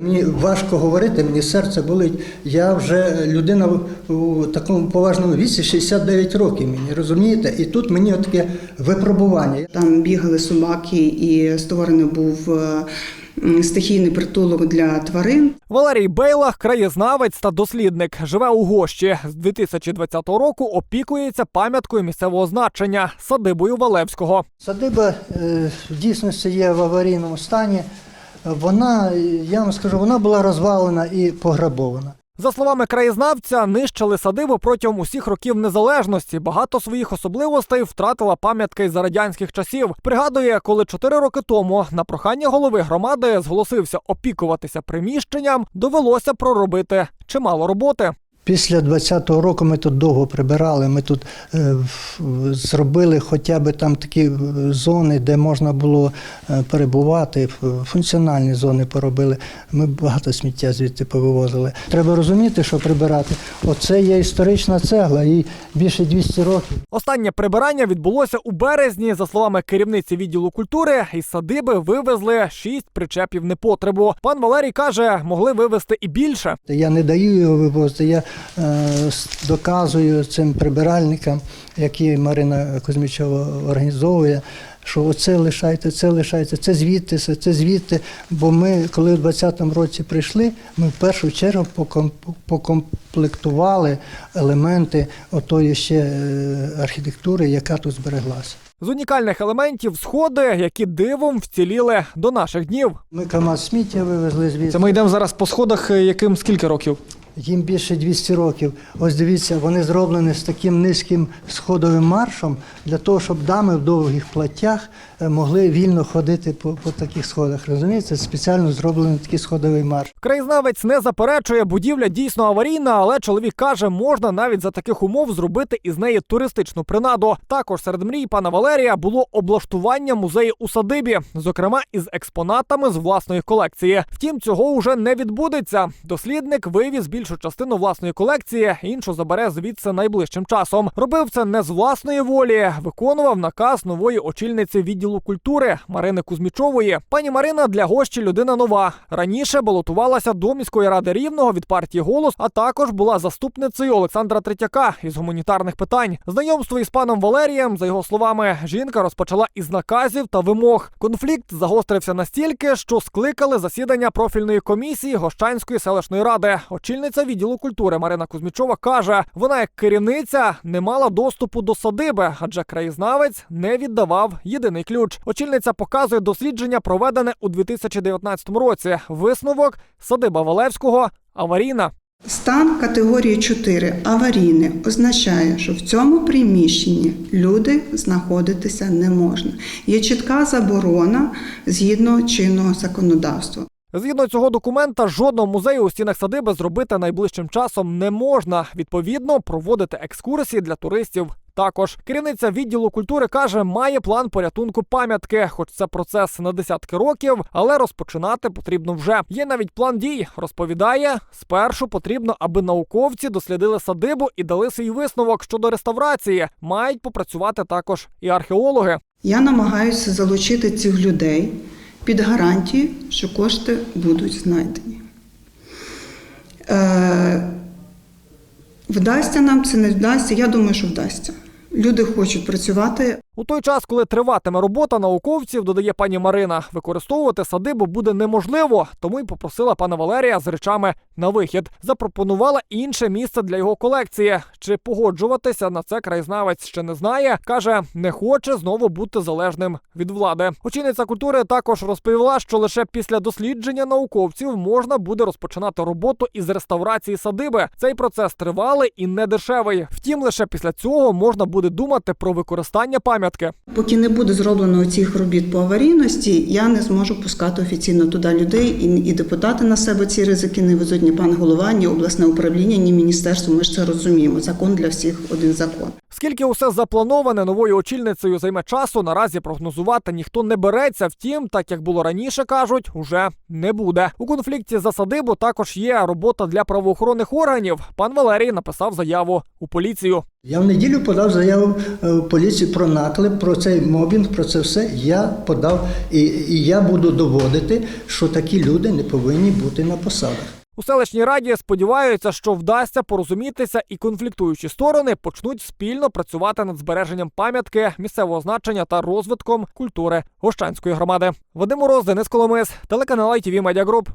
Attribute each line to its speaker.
Speaker 1: Мені важко говорити, мені серце болить. Я вже людина в- у такому поважному віці, 69 років мені, розумієте? І тут мені таке випробування.
Speaker 2: Там бігали собаки, і створений був е, стихійний притулок для тварин.
Speaker 3: Валерій Бейлах, краєзнавець та дослідник, живе у Гощі. З 2020 року опікується пам'яткою місцевого значення садибою Валевського.
Speaker 1: Садиба е, в дійсності є в аварійному стані. Вона, я вам скажу, вона була розвалена і пограбована.
Speaker 3: За словами краєзнавця, нищили садибу протягом усіх років незалежності. Багато своїх особливостей втратила пам'ятка із радянських часів. Пригадує, коли чотири роки тому на прохання голови громади зголосився опікуватися приміщенням, довелося проробити чимало роботи.
Speaker 1: Після 20-го року ми тут довго прибирали. Ми тут е, зробили хоча б там такі е, зони, де можна було е, перебувати, функціональні зони поробили. Ми багато сміття звідти повивозили. Треба розуміти, що прибирати. Оце є історична цегла, їй більше 200 років.
Speaker 3: Останнє прибирання відбулося у березні. За словами керівниці відділу культури, із садиби вивезли шість причепів непотребу. Пан Валерій каже, могли вивезти і більше.
Speaker 1: Я не даю його вивозити, я доказую цим прибиральникам, які Марина Кузьмічова організовує, що оце лишайте, це лишайте, це звідти, це, звідти. Бо ми, коли в 20-му році прийшли, ми в першу чергу покомплектували елементи отої ще е, архітектури, яка тут збереглася.
Speaker 3: З унікальних елементів сходи, які дивом вціліли до наших днів.
Speaker 1: Ми КАМАЗ сміття вивезли звідси.
Speaker 3: Це ми йдемо зараз по сходах, яким скільки років?
Speaker 1: Їм більше 200 років. Ось дивіться, вони зроблені з таким низьким сходовим маршом для того, щоб дами в довгих платтях е, могли вільно ходити по, по таких сходах. Розумієте, спеціально зроблений такий сходовий марш.
Speaker 3: Краєзнавець не заперечує, будівля дійсно аварійна, але чоловік каже, можна навіть за таких умов зробити із неї туристичну принаду. Також серед мрій пана Валерія було облаштування музею у садибі, зокрема із експонатами з власної колекції. Втім, цього уже не відбудеться. Дослідник вивіз більшу частину власної колекції, іншу забере звідси найближчим часом. Робив це не з власної волі, виконував наказ нової очільниці відділу культури Марини Кузьмічової. Пані Марина для гощі людина нова. Раніше балотувалася до міської ради рівного від партії голос, а також була заступницею Олександра Третяка із гуманітарних питань. Знайомство із паном Валерієм, за його словами, жінка розпочала із наказів та вимог. Конфлікт загострився настільки, що скликали засідання профільної комісії Гощанської селищної ради. Очільниця відділу культури Марина Кузьмічова каже, вона як керівниця не мала доступу до садиби, адже краєзнавець не віддавав єдиний ключ. Очільниця показує дослідження, проведене у 2019 році. Висновок садиба Валевського аварійна.
Speaker 2: Стан категорії 4 аварійне означає, що в цьому приміщенні люди знаходитися не можна. Є чітка заборона згідно чинного законодавства.
Speaker 3: Згідно цього документа, жодного музею у стінах садиби зробити найближчим часом не можна. Відповідно, проводити екскурсії для туристів. Також керівниця відділу культури каже, має план порятунку пам'ятки, хоч це процес на десятки років, але розпочинати потрібно вже. Є навіть план дій. Розповідає, спершу потрібно, аби науковці дослідили садибу і дали свій висновок щодо реставрації. Мають попрацювати також і археологи.
Speaker 2: Я намагаюся залучити цих людей під гарантією, що кошти будуть знайдені. Е, вдасться нам це не вдасться. Я думаю, що вдасться. Люди хочуть працювати,
Speaker 3: У той час, коли триватиме робота науковців, додає пані Марина, використовувати садибу буде неможливо, тому й попросила пана Валерія з речами на вихід. Запропонувала інше місце для його колекції. Чи погоджуватися на це краєзнавець ще не знає. каже, не хоче знову бути залежним від влади. Очільниця культури також розповіла, що лише після дослідження науковців можна буде розпочинати роботу із реставрації садиби. Цей процес тривалий і не дешевий. Втім, лише після цього можна буде думати про використання пам'ятки.
Speaker 2: Поки не буде зроблено цих робіт по аварійності, я не зможу пускати офіційно туди людей, і, і депутати на себе ці ризики не везуть ні пан голова, ні обласне управління, ні міністерство. Ми ж це розуміємо. Закон для всіх один закон.
Speaker 3: Скільки усе заплановане новою очільницею займе часу, наразі прогнозувати ніхто не береться. Втім, так як було раніше, кажуть, уже не буде. У конфлікті за садибу також є робота для правоохоронних органів. Пан Валерій написав заяву у поліцію.
Speaker 1: Я в неділю подав заяву е, в поліцію про наклеп, про цей мобінг, про це все. Я подав і, і я буду доводити, що такі люди не повинні бути на посадах.
Speaker 3: У селищній раді сподіваються, що вдасться порозумітися, і конфліктуючі сторони почнуть спільно працювати над збереженням пам'ятки місцевого значення та розвитком культури Гощанської громади. Вадим Мороз, Денис Коломис, телеканал ITV Media Group.